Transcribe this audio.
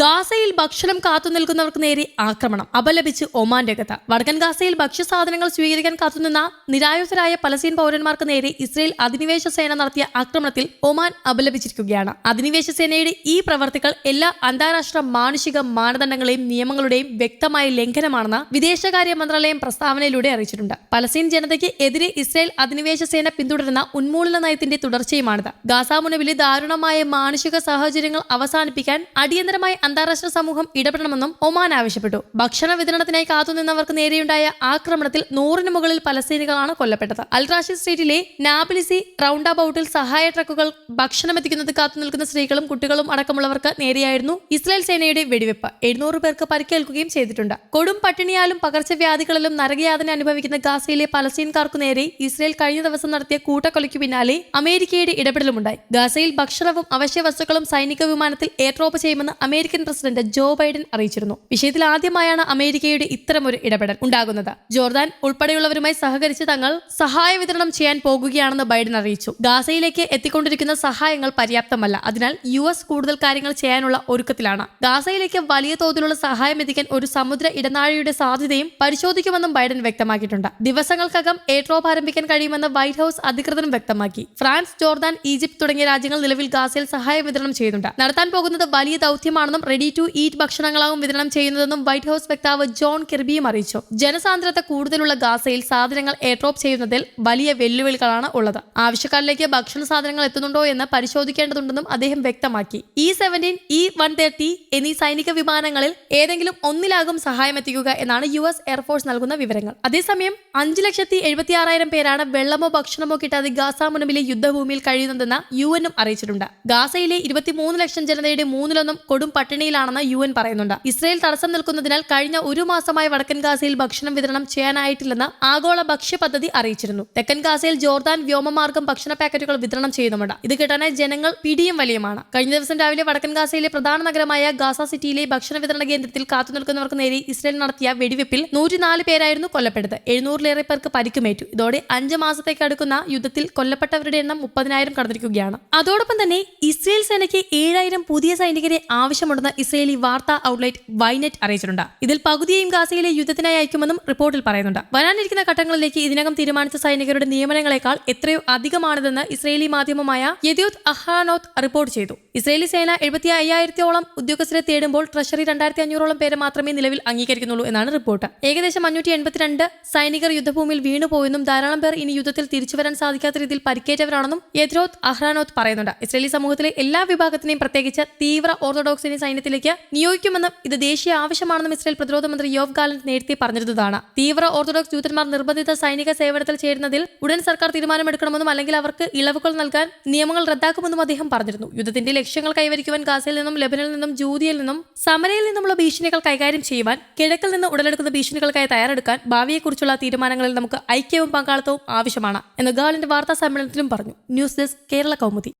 ഗാസയിൽ ഭക്ഷണം കാത്തുനിൽക്കുന്നവർക്ക് നേരെ ആക്രമണം. അപലപിച്ച് ഒമാൻ കഥ വടക്കൻ ഗാസയിൽ ഭക്ഷ്യസാധനങ്ങൾ സ്വീകരിക്കാൻ കാത്തുനിന്ന നിരായുധരായ പലസ്തീൻ പൗരന്മാർക്ക് നേരെ ഇസ്രയേൽ അധിനിവേശ സേന നടത്തിയ ആക്രമണത്തിൽ ഒമാൻ അപലപിച്ചിരിക്കുകയാണ്. അധിനിവേശ സേനയുടെ ഈ പ്രവർത്തികൾ എല്ലാ അന്താരാഷ്ട്ര മാനുഷിക മാനദണ്ഡങ്ങളെയും നിയമങ്ങളുടെയും വ്യക്തമായ ലംഘനമാണെന്ന് വിദേശകാര്യ മന്ത്രാലയം പ്രസ്താവനയിലൂടെ അറിയിച്ചിട്ടുണ്ട്. പലസ്തീൻ ജനതയ്ക്ക് എതിരെ ഇസ്രയേൽ അധിനിവേശ സേന പിന്തുടരുന്ന ഉന്മൂലന നയത്തിന്റെ തുടർച്ചയുമാണിത്. ഗാസ ദാരുണമായ മാനുഷിക സാഹചര്യങ്ങൾ അവസാനിപ്പിക്കാൻ അടിയന്തരമായി അന്താരാഷ്ട്ര സമൂഹം ഇടപെടണമെന്നും ഒമാൻ ആവശ്യപ്പെട്ടു. ഭക്ഷണ വിതരണത്തിനായി കാത്തുനിന്നവർക്ക് നേരെയുണ്ടായ ആക്രമണത്തിൽ നൂറിന് മുകളിൽ പലസ്തീനികളാണ് കൊല്ലപ്പെട്ടത്. അൽറാഷി സ്ട്രീറ്റിലെ നാബിലിസി റൗണ്ട് അബൌട്ടിൽ സഹായ ട്രക്കുകൾ ഭക്ഷണം എത്തിക്കുന്നത് കാത്തുനിൽക്കുന്ന സ്ത്രീകളും കുട്ടികളും അടക്കമുള്ളവർക്ക് നേരെയായിരുന്നു ഇസ്രായേൽ സേനയുടെ വെടിവെപ്പ്. എഴുന്നൂറ് പേർക്ക് പരിക്കേൽക്കുകയും ചെയ്തിട്ടുണ്ട്. കൊടും പട്ടിണിയാലും പകർച്ചവ്യാധികളിലും നരകയാതന അനുഭവിക്കുന്ന ഗാസയിലെ പലസ്തീൻകാർക്കു നേരെ ഇസ്രായേൽ കഴിഞ്ഞ ദിവസം നടത്തിയ കൂട്ടക്കൊലയ്ക്കു പിന്നാലെ അമേരിക്കയുടെ ഇടപെടലുമുണ്ടായി. ഗാസയിൽ ഭക്ഷണവും അവശ്യ വസ്തുക്കളും സൈനിക വിമാനത്തിൽ എയർ ഡ്രോപ്പ് ചെയ്യുമെന്ന് അമേരിക്കൻ പ്രസിഡന്റ് ജോ ബൈഡൻ അറിയിച്ചിരുന്നു. വിഷയത്തിൽ ആദ്യമായാണ് അമേരിക്കയുടെ ഇത്തരമൊരു ഇടപെടൽ ഉണ്ടാകുന്നത്. ജോർദാൻ ഉൾപ്പെടെയുള്ളവരുമായി സഹകരിച്ച് തങ്ങൾ സഹായ വിതരണം ചെയ്യാൻ പോകുകയാണെന്ന് ബൈഡൻ അറിയിച്ചു. ഗാസയിലേക്ക് എത്തിക്കൊണ്ടിരിക്കുന്ന സഹായങ്ങൾ പര്യാപ്തമല്ല. അതിനാൽ യു എസ് കൂടുതൽ കാര്യങ്ങൾ ചെയ്യാനുള്ള ഒരുക്കത്തിലാണ്. ഗാസയിലേക്ക് വലിയ തോതിലുള്ള സഹായം എത്തിക്കാൻ ഒരു സമുദ്ര ഇടനാഴിയുടെ സാധ്യതയും പരിശോധിക്കുമെന്നും ബൈഡൻ വ്യക്തമാക്കിയിട്ടുണ്ട്. ദിവസങ്ങൾക്കകം എയർ ഡ്രോപ്പ് ആരംഭിക്കാൻ കഴിയുമെന്ന് വൈറ്റ് ഹൌസ് അധികൃതരും വ്യക്തമാക്കി. ഫ്രാൻസ് ജോർദാൻ ഈജിപ്ത് തുടങ്ങിയ രാജ്യങ്ങൾ നിലവിൽ ഗാസയിൽ സഹായ വിതരണം ചെയ്യുന്നുണ്ട്. നടത്താൻ പോകുന്നത് വലിയ ദൗത്യമാണെന്നും റെഡി ടു ഈറ്റ് ഭക്ഷണങ്ങളാവും വിതരണം ചെയ്യുന്നതെന്നും വൈറ്റ് ഹൌസ് വക്താവ് ജോൺ കിർബിയും അറിയിച്ചു. ജനസാന്ദ്രത കൂടുതലുള്ള ഗാസയിൽ സാധനങ്ങൾ എയർഡ്രോപ്പ് ചെയ്യുന്നതിൽ വലിയ വെല്ലുവിളികളാണ് ഉള്ളത്. ആവശ്യക്കാരിലേക്ക് ഭക്ഷണ സാധനങ്ങൾ എത്തുന്നുണ്ടോ എന്ന് പരിശോധിക്കേണ്ടതുണ്ടെന്നും അദ്ദേഹം വ്യക്തമാക്കി. E seventeen E one thirty എന്നീ സൈനിക വിമാനങ്ങളിൽ ഏതെങ്കിലും ഒന്നിലാകും സഹായം എത്തിക്കുക എന്നാണ് യു എസ് എയർഫോഴ്സ് നൽകുന്ന വിവരങ്ങൾ. അതേസമയം അഞ്ച് ലക്ഷത്തി എഴുപത്തി ആറായിരം പേരാണ് വെള്ളമോ ഭക്ഷണമോ കിട്ടാതെ ഗാസ മുനമ്പിലെ യുദ്ധഭൂമിയിൽ കഴിയുന്നതെന്ന് യു എനും അറിയിച്ചിട്ടുണ്ട്. ഗാസയിലെ ഇരുപത്തിമൂന്ന് ലക്ഷം ജനതയുടെ മൂന്നിലൊന്നും കൊടും പട്ടിണിയിലാണെന്ന് യു എൻ പറയുന്നുണ്ട്. ഇസ്രയേൽ തടസ്സം നിൽക്കുന്നതിനാൽ കഴിഞ്ഞ ഒരു മാസമായി വടക്കൻ ഗാസയിൽ ഭക്ഷണം വിതരണം ചെയ്യാനായിട്ടില്ലെന്ന് ആഗോള ഭക്ഷ്യ പദ്ധതി അറിയിച്ചിരുന്നു. തെക്കൻ ഗാസയിൽ ജോർദാൻ വ്യോമമാർഗം ഭക്ഷണ പാക്കറ്റുകൾ വിതരണം ചെയ്യുന്നുണ്ട് ഇത് കിട്ടാനായി ജനങ്ങൾ പിടിയും വലിയമാണ്. കഴിഞ്ഞ ദിവസം രാവിലെ വടക്കൻ ഗാസയിലെ പ്രധാന നഗരമായ ഗാസ സിറ്റിയിലെ ഭക്ഷണ വിതരണ കേന്ദ്രത്തിൽ കാത്തുനിൽക്കുന്നവർക്ക് നേരെ ഇസ്രയേൽ നടത്തിയ വെടിവെപ്പിൽ നൂറ്റിനാല് പേരായിരുന്നു കൊല്ലപ്പെട്ടത്. എഴുന്നൂറിലേറെ പേർക്ക് പരിക്കുമേറ്റു. ഇതോടെ അഞ്ച് മാസത്തേക്ക് അടുക്കുന്ന യുദ്ധത്തിൽ കൊല്ലപ്പെട്ടവരുടെ എണ്ണം മുപ്പതിനായിരം കടന്നിരിക്കുകയാണ്. അതോടൊപ്പം തന്നെ ഇസ്രയേൽ സേനയ്ക്ക് ഏഴായിരം പുതിയ സൈനികരെ ആവശ്യമുണ്ടെന്ന് ഇസ്രയേലി വാർത്താ ഔട്ട്ലെറ്റ് വൈനെറ്റ് അറിയിച്ചിട്ടുണ്ട്. ഇതിൽ പകുതിയെയും ഗാസയിലെ യുദ്ധത്തിനായി അയക്കുമെന്നും റിപ്പോർട്ടിൽ പറയുന്നുണ്ട്. വരാനിരിക്കുന്ന ഘട്ടങ്ങളിലേക്ക് ഇതിനകം തീരുമാനിച്ച സൈനികരുടെ നിയമനങ്ങളെക്കാൾ എത്രയോ അധികമാണിതെന്ന് ഇസ്രയേലി മാധ്യമമായ യദ്യോത് അഹാനോത്ത് റിപ്പോർട്ട് ചെയ്തു. ഇസ്രയേലി സേന എഴുപത്തി അയ്യായിരത്തോളം ഉദ്യോഗസ്ഥരെ തേടുമ്പോൾ ട്രഷറി രണ്ടായിരത്തി അഞ്ഞൂറോളം പേരെ മാത്രമേ നിലവിൽ അംഗീകരിക്കുന്നുള്ളൂ എന്നാണ് റിപ്പോർട്ട്. ഏകദേശം അഞ്ഞൂറ്റി എൺപത്തിരണ്ട് സൈനികർ യുദ്ധഭൂമിയിൽ വീണുപോയെന്നും ധാരാളം പേർ ഇനി യുദ്ധത്തിൽ തിരിച്ചുവരാൻ സാധിക്കാത്ത രീതിയിൽ പരിക്കേറ്റവരാണെന്നും യദ്രോത്ത് അഹ്റാനോത്ത് പറയുന്നുണ്ട്. ഇസ്രയേലി സമൂഹത്തിലെ എല്ലാ വിഭാഗത്തിനെയും പ്രത്യേകിച്ച് തീവ്ര ഓർത്തഡോക്സിനെ സൈന്യത്തിലേക്ക് നിയോഗിക്കുമെന്നും ഇത് ദേശീയ ആവശ്യമാണെന്നും ഇസ്രയേൽ പ്രതിരോധ മന്ത്രി യോവ് ഗാലന്റ് നേരത്തെ പറഞ്ഞിരുന്നതാണ്. തീവ്ര ഓർത്തഡോക്സ് ജൂതന്മാർ നിർബന്ധിത സൈനിക സേവനത്തിൽ ചേരുന്നതിൽ ഉടൻ സർക്കാർ തീരുമാനമെടുക്കണമെന്നും അല്ലെങ്കിൽ അവർക്ക് ഇളവുകൾ നൽകാൻ നിയമങ്ങൾ റദ്ദാക്കുമെന്നും അദ്ദേഹം പറഞ്ഞിരുന്നു. യുദ്ധത്തിന്റെ ലക്ഷ്യങ്ങൾ കൈവരിക്കുവാൻ ഗാസയിൽ നിന്നും ലെബനിൽ നിന്നും ജൂതിയിൽ നിന്നും സമരയിൽ നിന്നുമുള്ള ഭീഷണികൾ കൈകാര്യം ചെയ്യുവാൻ കിഴക്കിൽ നിന്ന് ഉടലെടുക്കുന്ന ഭീഷണികൾക്കായി തയ്യാറെടുക്കാൻ ഭാവിയെക്കുറിച്ചുള്ള തീരുമാനങ്ങളിൽ നമുക്ക് ഐക്യവും പങ്കാളിത്തവും ആവശ്യമാണ് എന്ന് ഗാലിന്റെ വാർത്താ സമ്മേളനത്തിലും പറഞ്ഞു. News desk Kerala Kaumudi.